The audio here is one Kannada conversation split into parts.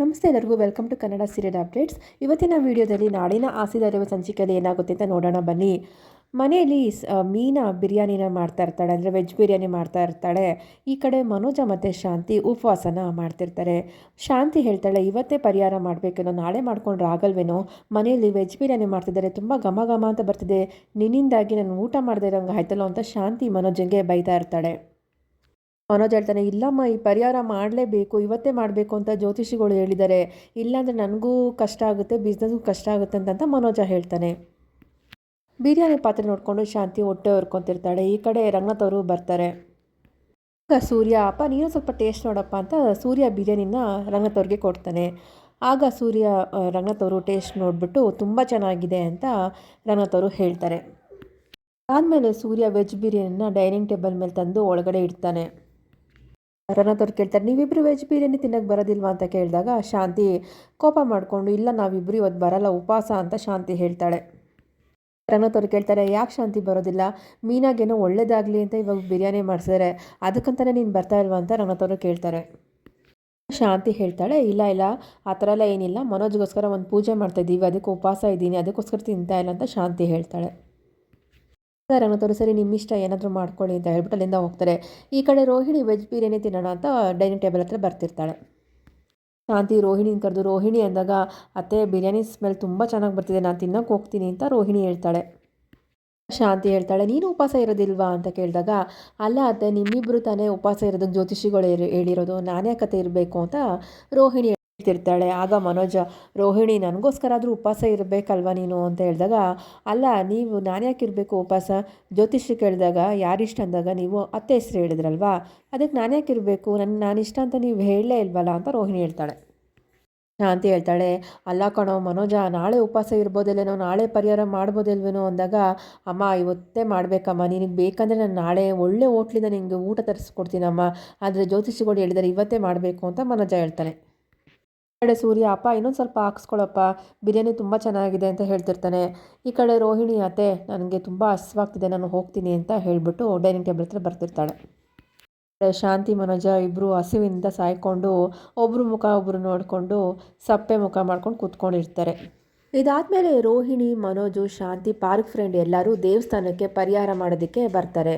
ನಮಸ್ತೆ ಎಲ್ಲರಿಗೂ, welcome to Kannada serial updates. ಇವತ್ತಿನ ವಿಡಿಯೋದಲ್ಲಿ ನಾಡಿನ ಆಸಿದರಿವ ಸಂಚಿಕೆಯಲ್ಲಿ ಏನಾಗುತ್ತೆ ಅಂತ ನೋಡೋಣ, ಬನ್ನಿ. ಮನೆಯಲ್ಲಿ ಮೀನಾ ಬಿರಿಯಾನಿನ ಮಾಡ್ತಾ ಇರ್ತಾಳೆ, ಅಂದರೆ ವೆಜ್ ಬಿರಿಯಾನಿ ಮಾಡ್ತಾ ಇರ್ತಾಳೆ. ಈ ಕಡೆ ಮನೋಜ ಮತ್ತು ಶಾಂತಿ ಉಪವಾಸನ ಮಾಡ್ತಿರ್ತಾರೆ. ಶಾಂತಿ ಹೇಳ್ತಾಳೆ, ಇವತ್ತೇ ಪರಿಹಾರ ಮಾಡಬೇಕೇನೋ, ನಾಳೆ ಮಾಡ್ಕೊಂಡ್ರೆ ಆಗಲ್ವೇನೋ? ಮನೆಯಲ್ಲಿ ವೆಜ್ ಬಿರಿಯಾನಿ ಮಾಡ್ತಿದ್ದಾರೆ, ತುಂಬ ಘಮ ಘಮ ಅಂತ ಬರ್ತಿದೆ. ನಿನ್ನಿಂದಾಗಿ ನಾನು ಊಟ ಮಾಡದೇ ಇರೋಂಗೆ ಆಯ್ತಲ್ಲೋ ಅಂತ ಶಾಂತಿ ಮನೋಜಂಗೆ ಬೈತಾ ಇರ್ತಾಳೆ. ಮನೋಜ್ ಹೇಳ್ತಾನೆ, ಇಲ್ಲಮ್ಮ, ಈ ಪರಿಹಾರ ಮಾಡಲೇಬೇಕು, ಇವತ್ತೇ ಮಾಡಬೇಕು ಅಂತ ಜ್ಯೋತಿಷಿಗಳು ಹೇಳಿದ್ದಾರೆ. ಇಲ್ಲಾಂದರೆ ನನಗೂ ಕಷ್ಟ ಆಗುತ್ತೆ ಬಿಸ್ನೆಸ್ಗೂ ಕಷ್ಟ ಆಗುತ್ತೆ ಅಂತ ಮನೋಜ ಹೇಳ್ತಾನೆ. ಬಿರಿಯಾನಿ ಪಾತ್ರೆ ನೋಡಿಕೊಂಡು ಶಾಂತಿ ಹೊಟ್ಟೆ ಹೊರ್ಕೊತಿರ್ತಾಳೆ. ಈ ಕಡೆ ರಂಗನಾಥ್ ಅವರು ಬರ್ತಾರೆ. ಆಗ ಸೂರ್ಯ, ಅಪ್ಪ, ನೀನು ಸ್ವಲ್ಪ ಟೇಸ್ಟ್ ನೋಡಪ್ಪ ಅಂತ ಸೂರ್ಯ ಬಿರಿಯಾನಿನ ರಂಗನಾಥ್ ಅವ್ರಿಗೆ ಕೊಡ್ತಾನೆ. ಆಗ ಸೂರ್ಯ ರಂಗನಾಥ್ ಅವರು ಟೇಸ್ಟ್ ನೋಡಿಬಿಟ್ಟು ತುಂಬ ಚೆನ್ನಾಗಿದೆ ಅಂತ ರಂಗನಾಥ್ ಅವರು ಹೇಳ್ತಾರೆ. ಆದಮೇಲೆ ಸೂರ್ಯ ವೆಜ್ ಬಿರಿಯಾನಿನ ಡೈನಿಂಗ್ ಟೇಬಲ್ ಮೇಲೆ ತಂದು ಒಳಗಡೆ ಇಡ್ತಾನೆ. ಅವ್ರು ಕೇಳ್ತಾರೆ ನೀವಿಬ್ಬರು ವೆಜ್ ಬಿರಿಯಾನಿ ತಿನ್ನಕ್ಕೆ ಬರೋದಿಲ್ವಾ? ಅಂತ ಕೇಳಿದಾಗ, ಶಾಂತಿ ಕೋಪ ಮಾಡಿಕೊಂಡು, ಇಲ್ಲ ನಾವಿಬ್ಬರು ಇವತ್ತು ಬರಲ್ಲ, ಉಪವಾಸ ಅಂತ ಶಾಂತಿ ಹೇಳ್ತಾಳೆ. ಅವ್ರು ಕೇಳ್ತಾರೆ, ಯಾಕೆ ಶಾಂತಿ ಬರೋದಿಲ್ಲ? ಮೀನಾಗೇನೋ ಒಳ್ಳೇದಾಗಲಿ ಅಂತ ಇವಾಗ ಬಿರಿಯಾನಿ ಮಾಡಿಸಿದ್ರೆ ಅದಕ್ಕಂತಲೇ ನೀನು ಬರ್ತಾ ಇಲ್ವಾ? ಅಂತ ಅವರು ಕೇಳ್ತಾರೆ. ಶಾಂತಿ ಹೇಳ್ತಾಳೆ, ಇಲ್ಲ ಇಲ್ಲ, ಆ ಥರ ಎಲ್ಲ ಏನಿಲ್ಲ, ಮನೋಜ್ಗೋಸ್ಕರ ಒಂದು ಪೂಜೆ ಮಾಡ್ತಾ ಇದ್ದೀವಿ ಅದಕ್ಕೆ ಉಪವಾಸ ಇದ್ದೀನಿ ಅದಕ್ಕೋಸ್ಕರ ತಿಂತಾ ಇಲ್ಲ, ಅಂತ ಶಾಂತಿ ಹೇಳ್ತಾಳೆ. ಅವರು ಸರಿ ನಿಮ್ಮ ಇಷ್ಟ, ಏನಾದರೂ ಮಾಡ್ಕೊಳ್ಳಿ ಅಂತ ಹೇಳ್ಬಿಟ್ಟು ಅಲ್ಲಿಂದ ಹೋಗ್ತಾರೆ. ಈ ಕಡೆ ರೋಹಿಣಿ ವೆಜ್ ಬಿರಿಯಾನಿ ತಿನ್ನೋಣ ಅಂತ ಡೈನಿಂಗ್ ಟೇಬಲ್ ಹತ್ರ ಬರ್ತಿರ್ತಾಳೆ. ಶಾಂತಿ, ರೋಹಿಣಿನ ಕರೆದು, ರೋಹಿಣಿ ಅಂದಾಗ ಅತ್ತೆ, ಬಿರಿಯಾನಿ ಸ್ಮೆಲ್ ತುಂಬ ಚೆನ್ನಾಗಿ ಬರ್ತಿದೆ, ನಾನು ತಿನ್ನೋಕೆ ಹೋಗ್ತೀನಿ ಅಂತ ರೋಹಿಣಿ ಹೇಳ್ತಾಳೆ. ಶಾಂತಿ ಹೇಳ್ತಾಳೆ, ನೀನು ಉಪವಾಸ ಇರೋದಿಲ್ವಾ? ಅಂತ ಕೇಳಿದಾಗ, ಅಲ್ಲ ಅತ್ತೆ ನಿಮ್ಮಿಬ್ಬರು ತಾನೇ ಉಪವಾಸ ಇರೋದಕ್ಕೆ ಜ್ಯೋತಿಷಿಗಳು ಹೇಳಿರೋದು, ನಾನೇ ಕತೆ ಇರಬೇಕು? ಅಂತ ರೋಹಿಣಿ ಹೇಳ್ತಿರ್ತಾಳೆ, ಆಗ ಮನೋಜ, ರೋಹಿಣಿ, ನನಗೋಸ್ಕರ ಆದರೂ ಉಪವಾಸ ಇರಬೇಕಲ್ವ ನೀನು? ಅಂತ ಹೇಳಿದಾಗ, ಅಲ್ಲ, ನೀವು ನಾನ್ಯಾಕೆ ಇರಬೇಕು ಉಪವಾಸ? ಜ್ಯೋತಿಷ್ಯ ಕೇಳಿದಾಗ, ಯಾರಿಷ್ಟ? ಅಂದಾಗ, ನೀವು ಅತ್ತೆ ಹೆಸರು ಹೇಳಿದ್ರಲ್ವಾ? ಅದಕ್ಕೆ ನಾನ್ಯಾಕೆ ಇರಬೇಕು? ನನ್ನ ನಾನಿಷ್ಟ ಅಂತ ನೀವು ಹೇಳಲೇ ಇಲ್ವಲ್ಲ? ಅಂತ ರೋಹಿಣಿ ಹೇಳ್ತಾಳೆ. ಅಂತ ಹೇಳ್ತಾಳೆ, ಅಲ್ಲ ಕಣೋ, ಮನೋಜ, ನಾಳೆ ಉಪವಾಸ ಇರ್ಬೋದಿಲ್ವೇನೋ, ನಾಳೆ ಪರಿಹಾರ ಮಾಡ್ಬೋದಿಲ್ವೇನೋ ಅಂದಾಗ, ಅಮ್ಮ, ಇವತ್ತೇ ಮಾಡಬೇಕಮ್ಮ. ನಿನಗೆ ಬೇಕಂದರೆ ನಾನು ನಾಳೆ ಒಳ್ಳೆ ಹೋಟ್ಲಿಂದ ನಿನಗೆ ಊಟ ತರಿಸ್ಕೊಡ್ತೀನಮ್ಮ. ಆದರೆ ಜ್ಯೋತಿಷಿಗಳು ಹೇಳಿದರೆ, ಇವತ್ತೇ ಮಾಡಬೇಕು, ಅಂತ ಮನೋಜ ಹೇಳ್ತಾನೆ ಕಡೆ ಸೂರ್ಯ, ಅಪ್ಪ, ಇನ್ನೊಂದು ಸ್ವಲ್ಪ ಹಾಕ್ಸ್ಕೊಳಪ್ಪ, ಬಿರಿಯಾನಿ ತುಂಬ ಚೆನ್ನಾಗಿದೆ ಅಂತ ಹೇಳ್ತಿರ್ತಾನೆ. ಈ ಕಡೆ ರೋಹಿಣಿ, ಅತ್ತೆ, ನನಗೆ ತುಂಬ ಹಸಿವಾಗ್ತಿದೆ, ನಾನು ಹೋಗ್ತೀನಿ ಅಂತ ಹೇಳಿಬಿಟ್ಟು ಡೈನಿಂಗ್ ಟೇಬಲ್ ಹತ್ರ ಬರ್ತಿರ್ತಾಳೆ. ಶಾಂತಿ, ಮನೋಜ ಇಬ್ಬರು ಹಸಿವಿಂದ ಸಾಯ್ಕೊಂಡು ಒಬ್ಬರು ಮುಖ ಒಬ್ಬರು ನೋಡಿಕೊಂಡು ಸಪ್ಪೆ ಮುಖ ಮಾಡ್ಕೊಂಡು ಕೂತ್ಕೊಂಡಿರ್ತಾರೆ. ಇದಾದಮೇಲೆ ರೋಹಿಣಿ, ಮನೋಜು, ಶಾಂತಿ, ಪಾರ್ಕ್ ಫ್ರೆಂಡ್ ಎಲ್ಲರೂ ದೇವಸ್ಥಾನಕ್ಕೆ ಪರಿಹಾರ ಮಾಡೋದಕ್ಕೆ ಬರ್ತಾರೆ.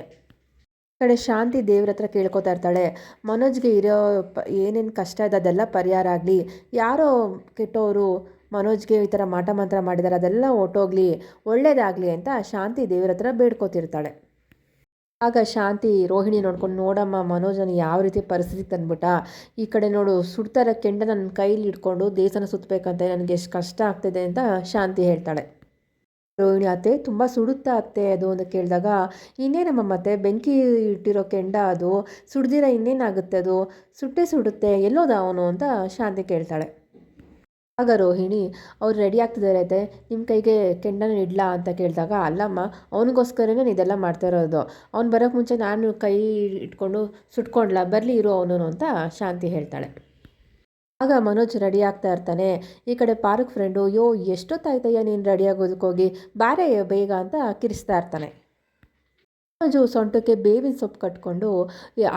ಕಡೆ ಶಾಂತಿ ದೇವ್ರ ಹತ್ರ ಕೇಳ್ಕೊತಾ ಇರ್ತಾಳೆ. ಮನೋಜ್ಗೆ ಇರೋ ಪ, ಏನೇನು ಕಷ್ಟ ಇದೆ ಅದೆಲ್ಲ ಪರಿಹಾರ ಆಗಲಿ. ಯಾರೋ ಕೆಟ್ಟವರು ಮನೋಜ್ಗೆ ಈ ಥರ ಮಾಟ ಮಂತ್ರ ಮಾಡಿದ್ದಾರೆ ಅದೆಲ್ಲ ಒಟ್ಟೋಗ್ಲಿ. ಒಳ್ಳೇದಾಗಲಿ ಅಂತ ಶಾಂತಿ ದೇವ್ರ ಹತ್ರ ಬೇಡ್ಕೋತಿರ್ತಾಳೆ. ಆಗ ಶಾಂತಿ ರೋಹಿಣಿ ನೋಡ್ಕೊಂಡು, ನೋಡಮ್ಮ ಮನೋಜನ ಯಾವ ರೀತಿ ಪರಿಸ್ಥಿತಿ ತಂದ್ಬಿಟ್ಟ. ಈ ಕಡೆ ನೋಡು, ಸುಡ್ತಾರ ಕೆಂಡ ನನ್ನ ಕೈಲಿ ಇಟ್ಕೊಂಡು ದೇಸನ ಸುತ್ತಬೇಕಂತ ನನಗೆ ಎಷ್ಟು ಕಷ್ಟ ಆಗ್ತಿದೆ ಅಂತ ಶಾಂತಿ ಹೇಳ್ತಾಳೆ. ರೋಹಿಣಿ ಅತ್ತೆ ತುಂಬ ಸುಡುತ್ತಾ ಅತ್ತೆ ಅದು ಅಂತ ಕೇಳಿದಾಗ ಇನ್ನೇನಮ್ಮ ಮತ್ತೆ ಬೆಂಕಿ ಇಟ್ಟಿರೋ ಕೆಂಡ ಅದು ಸುಡ್ದಿರ ಇನ್ನೇನಾಗುತ್ತೆ ಅದು? ಸುಟ್ಟೆ ಸುಡುತ್ತೆ, ಎಲ್ಲೋದ ಅವನು ಅಂತ ಶಾಂತಿ ಕೇಳ್ತಾಳೆ. ಆಗ ರೋಹಿಣಿ, ಅವ್ರು ರೆಡಿ ಆಗ್ತಿದ್ದಾರೆ ಅತ್ತೆ ನಿಮ್ಮ ಕೈಗೆ ಕೆಂಡನ ಇಡ್ಲಾ ಅಂತ ಕೇಳಿದಾಗ, ಅಲ್ಲಮ್ಮ, ಅವನಿಗೋಸ್ಕರನೇ ಇದೆಲ್ಲ ಮಾಡ್ತಾ ಇರೋದು. ಅವ್ನು ಬರೋಕ್ಕೆ ಮುಂಚೆ ನಾನು ಕೈ ಇಟ್ಕೊಂಡು ಸುಟ್ಕೊಂಡ್ಲಾ, ಬರಲಿ ಇರೋ ಅವನು ಅಂತ ಶಾಂತಿ ಹೇಳ್ತಾಳೆ. ಆಗ ಮನೋಜ್ ರೆಡಿ ಆಗ್ತಾ ಇರ್ತಾನೆ. ಈ ಕಡೆ ಪಾರ್ಕ್ ಫ್ರೆಂಡು ಯೋ ಎಷ್ಟೊತ್ತಾಯ್ತಯ್ಯ ನೀನು ರೆಡಿ ಆಗೋದಕ್ಕೋಗಿ ಬಾರೆ ಬೇಗ ಅಂತ ಕಿರಿಸ್ತಾ ಇರ್ತಾನೆ. ಮನೋಜು ಸೊಂಟಕ್ಕೆ ಬೇವಿನ ಸೊಪ್ಪು ಕಟ್ಕೊಂಡು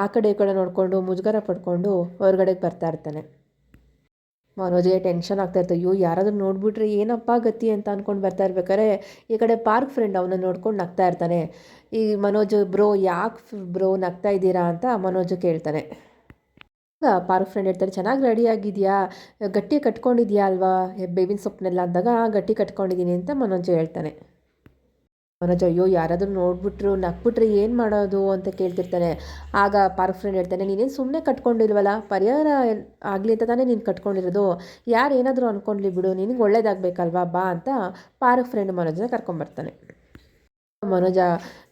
ಆ ಕಡೆ ಈ ಕಡೆ ನೋಡಿಕೊಂಡು, ಮುಜುಗರ ಪಡ್ಕೊಂಡು ಹೊರಗಡೆಗೆ ಬರ್ತಾ ಇರ್ತಾನೆ. ಮನೋಜ್ಗೆ ಟೆನ್ಷನ್ ಆಗ್ತಾ ಇರ್ತದೆ ಅಯ್ಯೋ, ಯಾರಾದರೂ ನೋಡ್ಬಿಟ್ರೆ ಏನಪ್ಪ ಗತಿ ಅಂತ ಅಂದ್ಕೊಂಡು ಬರ್ತಾ ಇರ್ಬೇಕಾದ್ರೆ ಈ ಕಡೆ ಪಾರ್ಕ್ ಫ್ರೆಂಡ್ ಅವನ್ನ ನೋಡ್ಕೊಂಡು ನಗ್ತಾ ಇರ್ತಾನೆ. ಈ ಮನೋಜ್, ಬ್ರೋ, ಯಾಕೆ ಬ್ರೋ ನಗ್ತಾ ಇದ್ದೀರಾ? ಅಂತ ಮನೋಜು ಕೇಳ್ತಾನೆ. ಪಾರ್ಕ್ ಫ್ರೆಂಡ್ ಹೇಳ್ತಾರೆ, ಚೆನ್ನಾಗಿ ರೆಡಿ ಆಗಿದೆಯಾ? ಗಟ್ಟಿ ಕಟ್ಕೊಂಡಿದ್ಯಾ ಅಲ್ವಾ? ಬೇವಿನ ಸೊಪ್ಪನ್ನೆಲ್ಲ ಅಂದಾಗ ಗಟ್ಟಿ ಕಟ್ಕೊಂಡಿದ್ದೀನಿ ಅಂತ ಮನೋಜ್ ಹೇಳ್ತಾನೆ. ಮನೋಜ್, ಅಯ್ಯೋ, ಯಾರಾದರೂ ನೋಡ್ಬಿಟ್ರು ನಕ್ಬಿಟ್ರೆ ಏನು ಮಾಡೋದು? ಅಂತ ಕೇಳ್ತಿರ್ತಾನೆ. ಆಗ ಪಾರ್ಕ್ ಫ್ರೆಂಡ್ ಹೇಳ್ತಾನೆ, ನೀನೇನು ಸುಮ್ಮನೆ ಕಟ್ಕೊಂಡಿಲ್ವಲ್ಲ? ಪರಿಹಾರ ಆಗಲಿ ಅಂತ ತಾನೇ ನೀನು ಕಟ್ಕೊಂಡಿರೋದು. ಯಾರು ಏನಾದರೂ ಅಂದ್ಕೊಂಡ್ಲಿ ಬಿಡು, ನಿನಗೆ ಒಳ್ಳೇದಾಗಬೇಕಲ್ವಾ? ಬಾ ಅಂತ ಪಾರ್ಕ್ ಫ್ರೆಂಡ್ ಮನೋಜನ ಕರ್ಕೊಂಬರ್ತಾನೆ. ಮನೋಜ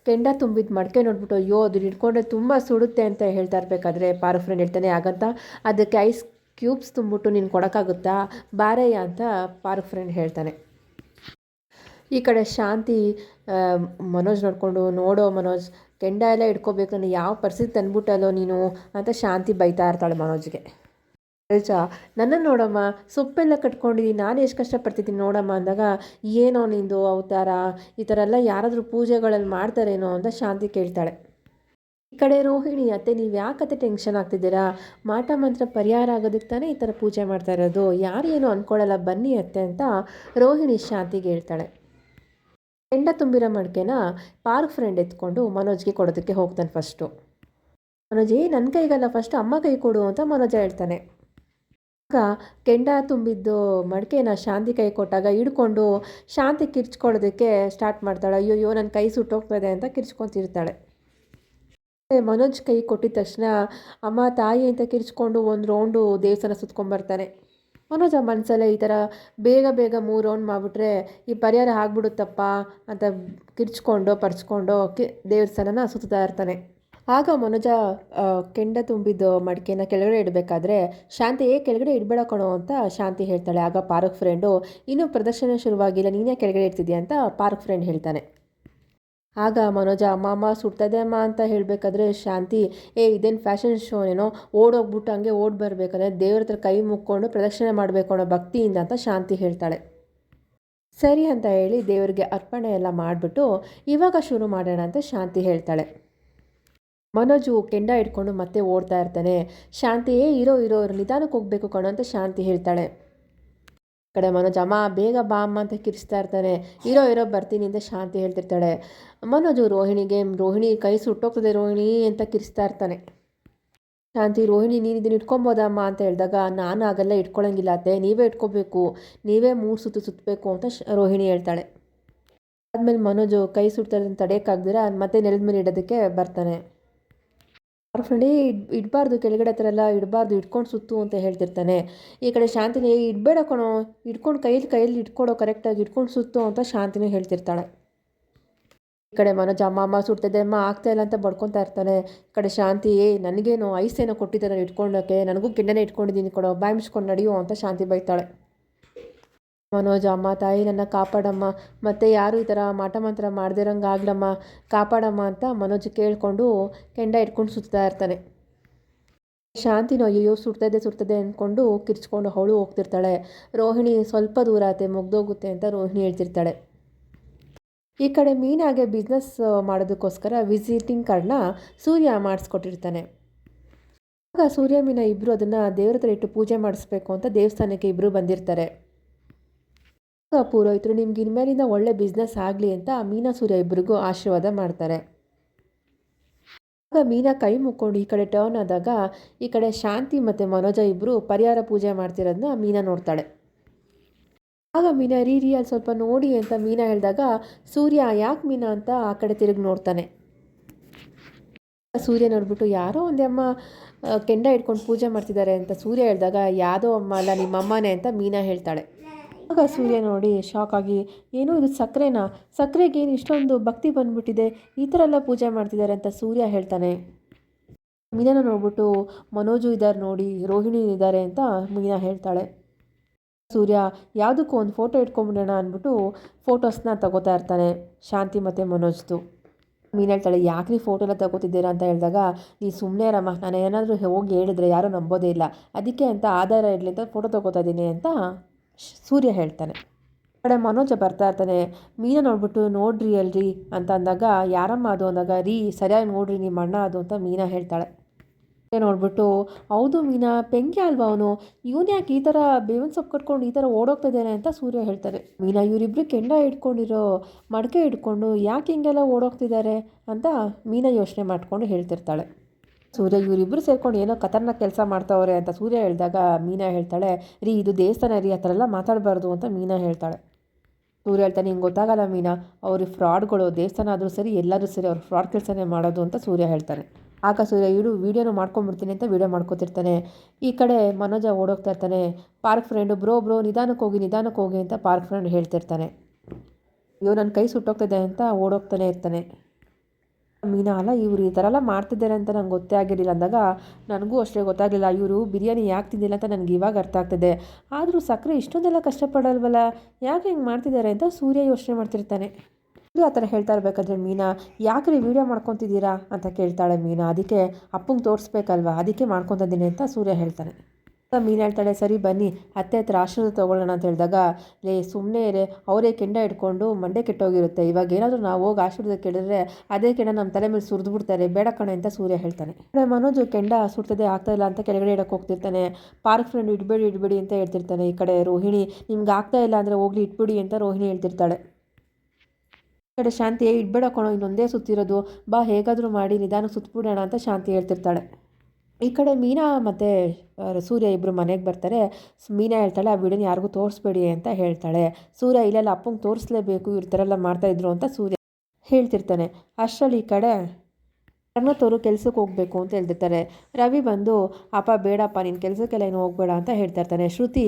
ಕೆಂಡ ತುಂಬಿದ ಮಡಕೆ ನೋಡ್ಬಿಟ್ಟು ಅಯ್ಯೋ, ಅದನ್ನ ಹಿಡ್ಕೊಂಡ್ರೆ ತುಂಬ ಸುಡುತ್ತೆ ಅಂತ ಹೇಳ್ತಾ ಇರಬೇಕಾದ್ರೆ ಪಾರ್ಕ್ ಫ್ರೆಂಡ್ ಹೇಳ್ತಾನೆ ಹಾಗಂತ. ಅದಕ್ಕೆ ಐಸ್ ಕ್ಯೂಬ್ಸ್ ತುಂಬಿಟ್ಟು ನೀನು ಕೊಡೋಕ್ಕಾಗುತ್ತಾ? ಬಾರಯ್ಯ ಅಂತ ಪಾರ್ಕ್ ಫ್ರೆಂಡ್ ಹೇಳ್ತಾನೆ. ಈ ಕಡೆ ಶಾಂತಿ ಮನೋಜ್ ನೋಡಿಕೊಂಡು, ನೋಡೋ ಮನೋಜ್, ಕೆಂಡ ಎಲ್ಲ ಇಟ್ಕೋಬೇಕು ನಾನು ಯಾವ ಪರಿಸ್ಥಿತಿ ತಂದ್ಬಿಟ್ಟಲ್ಲೋ ನೀನು ಅಂತ ಶಾಂತಿ ಬೈತಾ ಇರ್ತಾಳೆ ಮನೋಜ್ಗೆ. ರಜಾ ನನ್ನ ನೋಡಮ್ಮ, ಸೊಪ್ಪೆಲ್ಲ ಕಟ್ಕೊಂಡಿದ್ದೀನಿ ನಾನು ಎಷ್ಟು ಕಷ್ಟಪಡ್ತಿದ್ದೀನಿ ನೋಡಮ್ಮ ಅಂದಾಗ, ಏನೋ ನಿಂದು ಅವತಾರ, ಈ ಥರ ಎಲ್ಲ ಯಾರಾದರೂ ಪೂಜೆಗಳಲ್ಲಿ ಮಾಡ್ತಾರೇನೋ ಅಂತ ಶಾಂತಿ ಕೇಳ್ತಾಳೆ. ಈ ಕಡೆ ರೋಹಿಣಿ, ಅತ್ತೆ, ನೀವು ಯಾಕತ್ತೆ ಟೆನ್ಷನ್ ಆಗ್ತಿದ್ದೀರಾ? ಮಾಟ ಮಂತ್ರ ಪರಿಹಾರ ಆಗೋದಕ್ಕೆ ತಾನೇ ಈ ಥರ ಪೂಜೆ ಮಾಡ್ತಾ ಇರೋದು, ಯಾರೇನು ಅಂದ್ಕೊಳ್ಳಲ್ಲ ಬನ್ನಿ ಅತ್ತೆ ಅಂತ ರೋಹಿಣಿ ಶಾಂತಿಗೆ ಹೇಳ್ತಾಳೆ. ಹೆಂಡ ತುಂಬಿರೋ ಮಡಿಕೆನ ಪಾರ್ಕ್ ಫ್ರೆಂಡ್ ಎತ್ಕೊಂಡು ಮನೋಜ್ಗೆ ಕೊಡೋದಕ್ಕೆ ಹೋಗ್ತಾನೆ ಫಸ್ಟು. ಮನೋಜ್ ಏ ನನ್ನ ಕೈಗಲ್ಲ, ಫಸ್ಟ್ ಅಮ್ಮ ಕೈ ಕೊಡು ಅಂತ ಮನೋಜ ಹೇಳ್ತಾನೆ. ಆಗ ಕೆಂಡ ತುಂಬಿದ್ದು ಮಡಿಕೆನ ಶಾಂತಿ ಕೈ ಕೊಟ್ಟಾಗ ಹಿಡ್ಕೊಂಡು ಶಾಂತಿ ಕಿರ್ಚ್ಕೊಳ್ಳೋದಕ್ಕೆ ಸ್ಟಾರ್ಟ್ ಮಾಡ್ತಾಳೆ. ಅಯ್ಯೋ ನನ್ನ ಕೈ ಸುಟ್ಟೋಗ್ತದೆ ಅಂತ ಕಿರ್ಚ್ಕೊತಿರ್ತಾಳೆ. ಮನೋಜ್ ಕೈ ಕೊಟ್ಟಿದ ತಕ್ಷಣ ಅಮ್ಮ ತಾಯಿ ಅಂತ ಕಿರ್ಚ್ಕೊಂಡು ಒಂದು ರೌಂಡು ದೇವಸ್ಥಾನ ಸುತ್ಕೊಂಡ್ಬರ್ತಾನೆ ಮನೋಜ ಮನಸ್ಸಲ್ಲೇ ಈ ಥರ ಬೇಗ ಬೇಗ ಮೂರು ರೌಂಡ್ ಮಾಡಿಬಿಟ್ರೆ ಈ ಪರಿಹಾರ ಆಗ್ಬಿಡುತ್ತಪ್ಪ ಅಂತ ಕಿರ್ಚ್ಕೊಂಡು, ಪರ್ಚ್ಕೊಂಡು ಕಿ ದೇವಸ್ಥಾನನ ಸುತ್ತಾ ಇರ್ತಾನೆ. ಆಗ ಮನೋಜ ಕೆಂಡ ತುಂಬಿದ್ದು ಮಡಿಕೆನ ಕೆಳಗಡೆ ಇಡಬೇಕಾದ್ರೆ ಶಾಂತಿ, ಏ, ಕೆಳಗಡೆ ಇಡಬೇಡ ಕಣೋ ಅಂತ ಶಾಂತಿ ಹೇಳ್ತಾಳೆ. ಆಗ ಪಾರ್ಕ್ ಫ್ರೆಂಡು, ಇನ್ನೂ ಪ್ರದರ್ಶನ ಶುರುವಾಗಿಲ್ಲ, ನೀನೇ ಕೆಳಗಡೆ ಇಡ್ತಿದ್ಯಾ ಅಂತ ಪಾರ್ಕ್ ಫ್ರೆಂಡ್ ಹೇಳ್ತಾನೆ. ಆಗ ಮನೋಜ ಅಮ್ಮ ಅಮ್ಮ ಸುಡ್ತದೆ ಅಮ್ಮ ಅಂತ ಹೇಳಬೇಕಾದ್ರೆ ಶಾಂತಿ, ಏ, ಇದೇನು ಫ್ಯಾಷನ್ ಶೋನೇನೋ ಓಡೋಗ್ಬಿಟ್ಟು ಹಂಗೆ ಓಡ್ ಬರಬೇಕಂದ್ರೆ ದೇವ್ರ ಹತ್ರ ಕೈ ಮುಕ್ಕೊಂಡು ಪ್ರದರ್ಶನ ಮಾಡಬೇಕು ಅನ್ನೋ ಭಕ್ತಿಯಿಂದ ಅಂತ ಶಾಂತಿ ಹೇಳ್ತಾಳೆ. ಸರಿ ಅಂತ ಹೇಳಿ ದೇವರಿಗೆ ಅರ್ಪಣೆ ಎಲ್ಲ ಮಾಡಿಬಿಟ್ಟು, ಇವಾಗ ಶುರು ಮಾಡೋಣ ಅಂತ ಶಾಂತಿ ಹೇಳ್ತಾಳೆ. ಮನೋಜು ಕೆಂಡ ಇಟ್ಕೊಂಡು ಮತ್ತೆ ಓಡ್ತಾ ಇರ್ತಾನೆ. ಶಾಂತಿ ಏ ಇರೋ ಇರೋ, ನಿಧಾನಕ್ಕೆ ಹೋಗ್ಬೇಕು ಕಣೋ ಅಂತ ಶಾಂತಿ ಹೇಳ್ತಾಳೆ. ಕಡೆ ಮನೋಜ್, ಅಮ್ಮ, ಬೇಗ ಬಾ ಅಮ್ಮ ಅಂತ ಕಿರಿಸ್ತಾ ಇರ್ತಾನೆ. ಇರೋ ಇರೋ, ಬರ್ತೀನಿ ಅಂತ ಶಾಂತಿ ಹೇಳ್ತಿರ್ತಾಳೆ. ಮನೋಜು ರೋಹಿಣಿಗೆ, ರೋಹಿಣಿ, ಕೈ ಸುಟ್ಟೋಗ್ತದೆ ರೋಹಿಣಿ ಅಂತ ಕಿರಿಸ್ತಾ ಇರ್ತಾನೆ. ಶಾಂತಿ, ರೋಹಿಣಿ, ನೀನು ಇದನ್ನ ಇಟ್ಕೊಬೋದಮ್ಮ ಅಂತ ಹೇಳಿದಾಗ, ನಾನು ಆಗಲ್ಲ ಇಟ್ಕೊಳಂಗಿಲ್ಲ ಅತ್ತೆ. ನೀವೇ ಇಟ್ಕೋಬೇಕು. ನೀವೇ ಮೂರು ಸುತ್ತು ಸುತ್ತಬೇಕು ಅಂತ ರೋಹಿಣಿ ಹೇಳ್ತಾಳೆ. ಆದಮೇಲೆ ಮನೋಜು ಕೈ ಸುಡ್ತಾರೆ ತಡೆಯೋಕ್ಕಾಗ್ದಿರ ಮತ್ತೆ ನೆಲದ ಮೇಲೆ ಇಡೋದಕ್ಕೆ ಬರ್ತಾನೆ. ಇಡ್, ಇಡಬಾರ್ದು, ಕೆಳಗಡೆ ಹತ್ರ ಎಲ್ಲ ಇಡಬಾರ್ದು, ಇಟ್ಕೊಂಡು ಸುತ್ತು ಅಂತ ಹೇಳ್ತಿರ್ತಾನೆ. ಈ ಕಡೆ ಶಾಂತಿನಿ ಇಡಬೇಡ ಕಣೋ, ಇಟ್ಕೊಂಡು ಕೈಯಲ್ಲಿ ಕೈಯಲ್ಲಿ ಇಟ್ಕೊಡೋ ಕರೆಕ್ಟಾಗಿ ಇಟ್ಕೊಂಡು ಸುತ್ತು ಅಂತ ಶಾಂತಿನಿ ಹೇಳ್ತಿರ್ತಾಳೆ. ಈ ಕಡೆ ಮನೋಜ್, ಅಮ್ಮ ಅಮ್ಮ ಸುಡ್ತಿದ್ದೆ ಅಮ್ಮ ಆಗ್ತಾ ಇಲ್ಲ ಅಂತ ಬಡ್ಕೊತಾ ಇರ್ತಾನೆ. ಈ ಕಡೆ ಶಾಂತಿ ನನಗೇನು ಐಸೇನೋ ಕೊಟ್ಟಿದ್ದಾರೆ ಇಟ್ಕೊಳ್ಳೋಕ್ಕೆ ನನಗೂ ಗಿಣ್ಣನೆ ಇಟ್ಕೊಂಡಿದ್ದೀನಿ ಕೊಡೋ, ಬಾಯಿ ಮುಚ್ಕೊಂಡು ನಡೆಯೋ ಅಂತ ಶಾಂತಿ ಬೈತಾಳೆ. ಮನೋಜ್, ಅಮ್ಮ, ತಾಯಿ ನನ್ನ ಕಾಪಾಡಮ್ಮ, ಮತ್ತೆ ಯಾರು ಈ ಥರ ಮಾಟ ಮಂತ್ರ ಮಾಡ್ದಿರಂಗೆ ಆಗ್ಲಮ್ಮ ಕಾಪಾಡಮ್ಮ ಅಂತ ಮನೋಜ್ ಕೇಳಿಕೊಂಡು ಕೆಂಡ ಇಟ್ಕೊಂಡು ಸುತ್ತಾ ಇರ್ತಾನೆ. ಶಾಂತಿನೋ ಅಯ್ಯೋ ಸುಡ್ತದೆ ಸುಡ್ತದೆ ಅಂದ್ಕೊಂಡು ಕಿರ್ಚ್ಕೊಂಡು ಅವಳು ಹೋಗ್ತಿರ್ತಾಳೆ. ರೋಹಿಣಿ ಸ್ವಲ್ಪ ದೂರ ಆತೆ, ಮುಗ್ದೋಗುತ್ತೆ ಅಂತ ರೋಹಿಣಿ ಹೇಳ್ತಿರ್ತಾಳೆ. ಈ ಕಡೆ ಮೀನಾಗೆ ಬಿಸ್ನೆಸ್ ಮಾಡೋದಕ್ಕೋಸ್ಕರ ವಿಸಿಟಿಂಗ್ ಕಾರ್ಡ್ನ ಸೂರ್ಯ ಮಾಡಿಸ್ಕೊಟ್ಟಿರ್ತಾನೆ. ಆಗ ಸೂರ್ಯ, ಮೀನ ಇಬ್ಬರು ಅದನ್ನು ದೇವ್ರ ಹತ್ರ ಇಟ್ಟು ಪೂಜೆ ಮಾಡಿಸ್ಬೇಕು ಅಂತ ದೇವಸ್ಥಾನಕ್ಕೆ ಇಬ್ಬರು ಬಂದಿರ್ತಾರೆ. ಪುರೋಹಿತರು ನಿಮ್ಗೆ ಇನ್ಮೇಲಿಂದ ಒಳ್ಳೆ ಬಿಸ್ನೆಸ್ ಆಗಲಿ ಅಂತ ಮೀನಾ ಸೂರ್ಯ ಇಬ್ಬರಿಗೂ ಆಶೀರ್ವಾದ ಮಾಡ್ತಾರೆ. ಆಗ ಮೀನಾ ಕೈ ಮುಕ್ಕೊಂಡು ಈ ಕಡೆ ಟರ್ನ್ ಆದಾಗ ಈ ಕಡೆ ಶಾಂತಿ ಮತ್ತು ಮನೋಜ ಇಬ್ಬರು ಪರಿಹಾರ ಪೂಜೆ ಮಾಡ್ತಿರೋದನ್ನ ಮೀನಾ ನೋಡ್ತಾಳೆ. ಆಗ ಮೀನಾ, ರೀ ರೀ ಸ್ವಲ್ಪ ನೋಡಿ ಅಂತ ಮೀನಾ ಹೇಳಿದಾಗ ಸೂರ್ಯ, ಯಾಕೆ ಮೀನಾ ಅಂತ ಆ ಕಡೆ ತಿರುಗಿ ನೋಡ್ತಾನೆ. ಸೂರ್ಯ ನೋಡ್ಬಿಟ್ಟು, ಯಾರೋ ಒಂದೇ ಅಮ್ಮ ಕೆಂಡ ಇಟ್ಕೊಂಡು ಪೂಜೆ ಮಾಡ್ತಿದ್ದಾರೆ ಅಂತ ಸೂರ್ಯ ಹೇಳಿದಾಗ ಯಾವುದೋ ಅಮ್ಮ ಅಲ್ಲ ನಿಮ್ಮ ಅಮ್ಮನೇ ಅಂತ ಮೀನಾ ಹೇಳ್ತಾಳೆ. ಆಗ ಸೂರ್ಯ ನೋಡಿ ಶಾಕ್ ಆಗಿ ಏನು ಇದು ಸಕ್ಕರೆನಾ ಸಕ್ಕರೆಗೆ ಏನು ಇಷ್ಟೊಂದು ಭಕ್ತಿ ಬಂದ್ಬಿಟ್ಟಿದೆ? ಈ ಥರ ಎಲ್ಲ ಪೂಜೆ ಮಾಡ್ತಿದ್ದಾರೆ ಅಂತ ಸೂರ್ಯ ಹೇಳ್ತಾನೆ. ಮೀನಾನ ನೋಡ್ಬಿಟ್ಟು, ಮನೋಜು ಇದ್ದಾರೆ ನೋಡಿ, ರೋಹಿಣಿ ಇದ್ದಾರೆ ಅಂತ ಮೀನಾ ಹೇಳ್ತಾಳೆ. ಸೂರ್ಯ, ಯಾವುದಕ್ಕೂ ಒಂದು ಫೋಟೋ ಇಟ್ಕೊಂಬಿಡೋಣ ಅಂದ್ಬಿಟ್ಟು ಫೋಟೋಸ್ನ ತಗೋತಾ ಇರ್ತಾನೆ, ಶಾಂತಿ ಮತ್ತು ಮನೋಜ್ದು. ಮೀನು ಹೇಳ್ತಾಳೆ ಯಾಕೆ ನೀವು ಫೋಟೋ ಎಲ್ಲ ತಗೋತಿದ್ದೀರಾ ಅಂತ ಹೇಳಿದಾಗ, ನೀ ಸುಮ್ಮನೆ ಅರಮ್ಮ ನಾನು ಏನಾದರೂ ಹೋಗಿ ಹೇಳಿದ್ರೆ ಯಾರೂ ನಂಬೋದೇ ಇಲ್ಲ. ಅದಕ್ಕೆ ಅಂತ ಆಧಾರ ಇರಲಿ ಅಂತ ಫೋಟೋ ತಗೋತಾ ಇದ್ದೀನಿ ಅಂತ ಸೂರ್ಯ ಹೇಳ್ತಾನೆ. ಕಡೆ ಮನೋಜ ಬರ್ತಾ ಇರ್ತಾನೆ, ಮೀನ ನೋಡ್ಬಿಟ್ಟು ನೋಡ್ರಿ ಅಲ್ರಿ ಅಂತ ಅಂದಾಗ, ಯಾರಮ್ಮ ಅದು? ಅಂದಾಗ, ರೀ, ಸರಿಯಾಗಿ ನೋಡ್ರಿ ನಿಮ್ಮ ಅಣ್ಣ ಅದು ಅಂತ ಮೀನಾ ಹೇಳ್ತಾಳೆ. ನೋಡ್ಬಿಟ್ಟು, ಹೌದು ಮೀನಾ, ಪೆಂಗೆ ಅಲ್ವಾ ಅವನು? ಇವನು ಯಾಕೆ ಈ ಥರ ಬೇವಿನ ಸೊಪ್ಪು ಕಟ್ಕೊಂಡು ಈ ಥರ ಓಡೋಗ್ತಿದ್ದಾನೆ ಅಂತ ಸೂರ್ಯ ಹೇಳ್ತಾರೆ ಮೀನಾ, ಇವರಿಬ್ರು ಕೆಂಡ ಇಟ್ಕೊಂಡಿರೋ ಮಡಕೆ ಇಟ್ಕೊಂಡು ಯಾಕೆ ಹಿಂಗೆಲ್ಲ ಓಡೋಗ್ತಿದ್ದಾರೆ? ಅಂತ ಮೀನಾ ಯೋಚನೆ ಮಾಡಿಕೊಂಡು ಹೇಳ್ತಿರ್ತಾಳೆ. ಸೂರ್ಯ ಇವರಿಬ್ಬರು ಸೇರ್ಕೊಂಡು ಏನೋ ಕತರ್ನ ಕೆಲಸ ಮಾಡ್ತಾವ್ರೆ ಅಂತ ಸೂರ್ಯ ಹೇಳಿದಾಗ ಮೀನಾ ಹೇಳ್ತಾಳೆ, ರೀ ಇದು ದೇವಸ್ಥಾನ ರೀ, ಆ ಥರ ಎಲ್ಲ ಮಾತಾಡಬಾರ್ದು ಅಂತ ಮೀನಾ ಹೇಳ್ತಾಳೆ. ಸೂರ್ಯ ಹೇಳ್ತಾನೆ ಹಿಂಗೆ ಗೊತ್ತಾಗಲ್ಲ ಮೀನಾ, ಅವರು ಫ್ರಾಡ್ಗಳು ದೇವಸ್ಥಾನ ಆದರೂ ಸರಿ ಎಲ್ಲರೂ ಸರಿ ಅವ್ರು ಫ್ರಾಡ್ ಕೆಲಸನೇ ಮಾಡೋದು, ಅಂತ ಸೂರ್ಯ ಹೇಳ್ತಾನೆ. ಆಗ ಸೂರ್ಯ ಇವರು ವೀಡಿಯೋನು ಮಾಡ್ಕೊಂಬಿಡ್ತೀನಿ ಅಂತ ವೀಡಿಯೋ ಮಾಡ್ಕೊತಿರ್ತಾನೆ. ಈ ಕಡೆ ಮನೋಜ ಓಡೋಗ್ತಾ ಇರ್ತಾನೆ, ಪಾರ್ಕ್ ಫ್ರೆಂಡು, ಬ್ರೋ ಬ್ರೋ ನಿಧಾನಕ್ಕೆ ಹೋಗಿ ನಿಧಾನಕ್ಕೆ ಹೋಗಿ ಅಂತ ಪಾರ್ಕ್ ಫ್ರೆಂಡ್ ಹೇಳ್ತಿರ್ತಾನೆ. ಇವ್ ನನ್ನ ಕೈ ಸುಟ್ಟೋಗ್ತಿದೆ ಅಂತ ಓಡೋಗ್ತಾನೆ ಇರ್ತಾನೆ. ಮೀನಾ ಅಲ್ಲ, ಇವರು ಈ ಥರ ಎಲ್ಲ ಮಾಡ್ತಿದ್ದಾರೆ ಅಂತ ನಂಗೆ ಗೊತ್ತೇ ಆಗಿರಲಿಲ್ಲ. ಅಂದಾಗ ನನಗೂ ಅಷ್ಟೇ ಗೊತ್ತಾಗಲಿಲ್ಲ, ಇವರು ಬಿರಿಯಾನಿ ಯಾಕೆ ತಿಂದಿಲ್ಲ ಅಂತ ನನಗೆ ಇವಾಗ ಅರ್ಥ ಆಗ್ತಿದೆ. ಆದರೂ ಸಕ್ಕರೆ ಇಷ್ಟೊಂದೆಲ್ಲ ಕಷ್ಟಪಡಲ್ವಲ್ಲ, ಯಾಕೆ ಹಿಂಗೆ ಮಾಡ್ತಿದ್ದಾರೆ ಅಂತ ಸೂರ್ಯ ಯೋಚನೆ ಮಾಡ್ತಿರ್ತಾನೆ. ಇದು ಆ ಥರ ಹೇಳ್ತಾ ಇರ್ಬೇಕಾದ್ರೆ ಮೀನಾ ರೀ ವೀಡಿಯೋ ಮಾಡ್ಕೊತಿದ್ದೀರಾ? ಅಂತ ಕೇಳ್ತಾಳೆ ಮೀನಾ. ಅದಕ್ಕೆ ಅಪ್ಪಂಗೆ ತೋರಿಸ್ಬೇಕಲ್ವಾ? ಅದಕ್ಕೆ ಮಾಡ್ಕೊತಿದ್ದೀನಿ ಅಂತ ಸೂರ್ಯ ಹೇಳ್ತಾನೆ. ಮೀನು ಹೇಳ್ತಾಳೆ ಸರಿ ಬನ್ನಿ ಅತ್ತೆ ಹತ್ರ ಆಶೀರ್ವಾದ ತೊಗೊಳ್ಳೋಣ ಅಂತ ಹೇಳಿದಾಗ ಲೇ ಸುಮ್ಮನೆ ಇರೇ ಅವರೇ ಕೆಂಡ ಇಟ್ಕೊಂಡು ಮಂಡೆ ಕೆಟ್ಟೋಗಿರುತ್ತೆ ಇವಾಗ ಏನಾದರೂ ನಾವು ಹೋಗಿ ಆಶೀರ್ವಾದ ಕೇಳಿದ್ರೆ ಅದೇ ಕೆಂಡ ನಮ್ಮ ತಲೆ ಮೇಲೆ ಸುರಿದು ಬಿಡ್ತಾರೆ ಬೇಡ ಕಣೆ ಅಂತ ಸೂರ್ಯ ಹೇಳ್ತಾನೆ. ಮನೋಜ್ ಕೆಂಡ ಸುಡ್ತದೆ ಆಗ್ತಾ ಇಲ್ಲ ಅಂತ ಕೆಳಗಡೆ ಇಡಕ್ಕೆ ಹೋಗ್ತಿರ್ತಾನೆ. ಪಾರ್ಕ್ ಫ್ರೆಂಡ್ ಇಡಬೇಡಿ ಇಡಬೇಡಿ ಅಂತ ಹೇಳ್ತಿರ್ತಾನೆ ಈ ಕಡೆ ರೋಹಿಣಿ. ನಿಮ್ಗೆ ಆಗ್ತಾ ಇಲ್ಲ ಅಂದರೆ ಹೋಗ್ಲಿ ಇಟ್ಬಿಡಿ ಅಂತ ರೋಹಿಣಿ ಹೇಳ್ತಿರ್ತಾಳೆ. ಈ ಕಡೆ ಶಾಂತಿ "ಏ, ಇಡ್ಬೇಡ ಕಣೋ ಇನ್ನೊಂದೇ ಸುತ್ತಿರೋದು ಬಾ ಹೇಗಾದರೂ ಮಾಡಿ ನಿಧಾನ ಸುತ್ತಬಿಡೋಣ ಅಂತ ಶಾಂತಿ ಹೇಳ್ತಿರ್ತಾಳೆ. ಈ ಕಡೆ ಮೀನಾ ಮತ್ತು ಸೂರ್ಯ ಇಬ್ಬರು ಮನೆಗೆ ಬರ್ತಾರೆ. ಮೀನಾ ಹೇಳ್ತಾಳೆ, ಆ ವಿಡಿಯೋನ ಯಾರಿಗೂ ತೋರಿಸ್ಬೇಡಿ ಅಂತ ಹೇಳ್ತಾಳೆ. ಸೂರ್ಯ, ಇಲ್ಲೆಲ್ಲ ಅಪ್ಪಂಗೆ ತೋರಿಸ್ಲೇಬೇಕು ಇವ್ರ ಥರ ಎಲ್ಲ ಮಾಡ್ತಾಯಿದ್ರು ಅಂತ ಸೂರ್ಯ ಹೇಳ್ತಿರ್ತಾನೆ. ಅಷ್ಟರಲ್ಲಿ ಈ ಕಡೆ ರಂಗತವರು ಕೆಲಸಕ್ಕೆ ಹೋಗಬೇಕು ಅಂತ ಹೇಳ್ತಿರ್ತಾರೆ. ರವಿ ಬಂದು, ಅಪ್ಪ, ಬೇಡಪ್ಪ ನಿನ್ನ ಕೆಲಸಕ್ಕೆಲ್ಲ ಏನು ಹೋಗಬೇಡ ಅಂತ ಹೇಳ್ತಾ ಇರ್ತಾನೆ. ಶ್ರುತಿ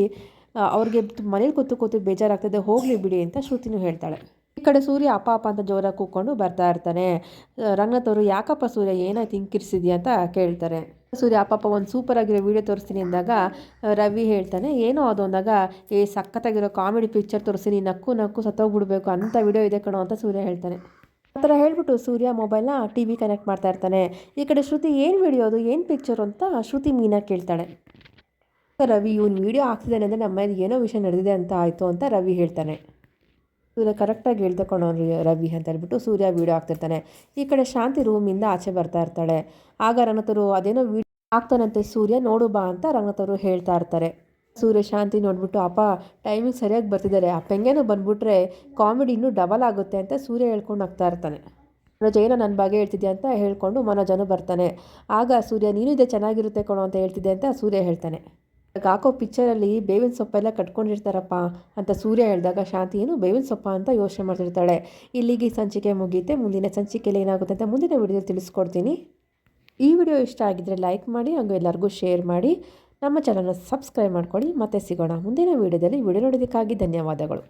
ಅವ್ರಿಗೆ ಮನೇಲಿ ಕೂತು ಕೂತು ಬೇಜಾರಾಗ್ತದೆ, ಹೋಗಲಿ ಬಿಡಿ ಅಂತ ಶ್ರುತಿನೂ ಹೇಳ್ತಾಳೆ. ಈ ಕಡೆ ಸೂರ್ಯ ಅಪ್ಪ ಅಪ್ಪ ಅಂತ ಜೋರಾಗಿ ಕೂತ್ಕೊಂಡು ಬರ್ತಾ ಇರ್ತಾನೆ. ರಂಗನಾಥ್ ಅವರು ಯಾಕಪ್ಪ ಸೂರ್ಯ, ಏನಾಯ್ತು, ಹಿಂಗೆ ಅಂತ ಕೇಳ್ತಾರೆ. ಸೂರ್ಯ, ಅಪ್ಪ ಒಂದು ಸೂಪರ್ ಆಗಿರೋ ವಿಡಿಯೋ ತೋರಿಸ್ತೀನಿ ಅಂದಾಗ ರವಿ ಹೇಳ್ತಾನೆ, ಏನೋ ಅದು ಅಂದಾಗ, ಏ, ಸಖತ್ತಾಗಿರೋ ಕಾಮಿಡಿ ಪಿಕ್ಚರ್ ತೋರಿಸ್ತೀನಿ, ನಕ್ಕು ನಕ್ಕು ಸತ್ತೋಗ್ಬಿಡ್ಬೇಕು, ಅಂತ ವಿಡಿಯೋ ಇದೆ ಕಣೋ, ಅಂತ ಸೂರ್ಯ ಹೇಳ್ತಾನೆ. ಆ ಥರ ಹೇಳ್ಬಿಟ್ಟು ಸೂರ್ಯ ಮೊಬೈಲ್ನ ಟಿ ವಿ ಕನೆಕ್ಟ್ ಮಾಡ್ತಾ ಇರ್ತಾನೆ. ಈ ಕಡೆ ಶ್ರುತಿ, ಏನು ವಿಡಿಯೋ ಅದು, ಏನು ಪಿಕ್ಚರ್ ಅಂತ ಶ್ರುತಿ ಮೀನಾ ಕೇಳ್ತಾಳೆ. ರವಿ, ಇವ್ನು ವಿಡಿಯೋ ಹಾಕ್ತಿದ್ದಾನೆ ಅಂದರೆ ನಮ್ಮ ಏನೋ ವಿಷಯ ನಡೆದಿದೆ ಅಂತ ಆಯಿತು, ಅಂತ ರವಿ ಹೇಳ್ತಾನೆ. ಸೂರ್ಯ ಕರೆಕ್ಟಾಗಿ ಹೇಳ್ತಕೊಂಡು ರವಿ ಅಂತ ಹೇಳ್ಬಿಟ್ಟು ಸೂರ್ಯ ವೀಡಿಯೋ ಹಾಕ್ತಿರ್ತಾನೆ. ಈ ಕಡೆ ಶಾಂತಿ ರೂಮಿಂದ ಆಚೆ ಬರ್ತಾ ಇರ್ತಾಳೆ. ಆಗ ರಂಗತರು ಅದೇನೋ ವೀಡಿಯೋ ಆಗ್ತಾನಂತೆ ಸೂರ್ಯ, ನೋಡು ಬಾ ಅಂತ ರಂಗತರು ಹೇಳ್ತಾ ಇರ್ತಾರೆ. ಸೂರ್ಯ ಶಾಂತಿ ನೋಡ್ಬಿಟ್ಟು, ಅಪ್ಪ ಟೈಮಿಂಗ್ ಸರಿಯಾಗಿ ಬರ್ತಿದ್ದಾರೆ ಅಪ್ಪ ಹೆಂಗೇನೋ ಬಂದ್ಬಿಟ್ರೆ ಕಾಮಿಡಿ ಇನ್ನೂ ಡಬಲ್ ಆಗುತ್ತೆ ಅಂತ ಸೂರ್ಯ ಹೇಳ್ಕೊಂಡು ಹೋಗ್ತಾ ಇರ್ತಾನೆ. ಮನೋಜ, ಏನೋ ನನ್ನ ಬಗ್ಗೆ ಹೇಳ್ತಿದ್ದೆ ಅಂತ ಹೇಳ್ಕೊಂಡು ಮನೋಜನು ಬರ್ತಾನೆ. ಆಗ ಸೂರ್ಯ, ನೀನು ಇದೆ ಚೆನ್ನಾಗಿರುತ್ತೆ ಕಣೋ ಅಂತ ಹೇಳ್ತಿದ್ದೆ ಅಂತ ಸೂರ್ಯ ಹೇಳ್ತಾನೆ. ಹಾಕೋ ಪಿಕ್ಚರಲ್ಲಿ ಬೇವಿನ ಸೊಪ್ಪೆಲ್ಲ ಕಟ್ಕೊಂಡಿರ್ತಾರಪ್ಪ ಅಂತ ಸೂರ್ಯ ಹೇಳಿದಾಗ ಶಾಂತಿ ಏನು ಬೇವಿನ ಸೊಪ್ಪ ಅಂತ ಯೋಚನೆ ಮಾಡ್ತಿರ್ತಾಳೆ. ಇಲ್ಲಿಗೆ ಸಂಚಿಕೆ ಮುಗಿಯುತ್ತೆ. ಮುಂದಿನ ಸಂಚಿಕೆಯಲ್ಲಿ ಏನಾಗುತ್ತೆ ಅಂತ ಮುಂದಿನ ವಿಡಿಯೋದಲ್ಲಿ ತಿಳಿಸ್ಕೊಡ್ತೀನಿ. ಈ ವಿಡಿಯೋ ಇಷ್ಟ ಆಗಿದ್ದರೆ ಲೈಕ್ ಮಾಡಿ, ಹಾಗೂ ಎಲ್ಲರಿಗೂ ಶೇರ್ ಮಾಡಿ. ನಮ್ಮ ಚಾನಲ್ನ ಸಬ್ಸ್ಕ್ರೈಬ್ ಮಾಡ್ಕೊಳ್ಳಿ. ಮತ್ತೆ ಸಿಗೋಣ ಮುಂದಿನ ವಿಡಿಯೋದಲ್ಲಿ. ವಿಡಿಯೋ ನೋಡೋದಕ್ಕಾಗಿ ಧನ್ಯವಾದಗಳು.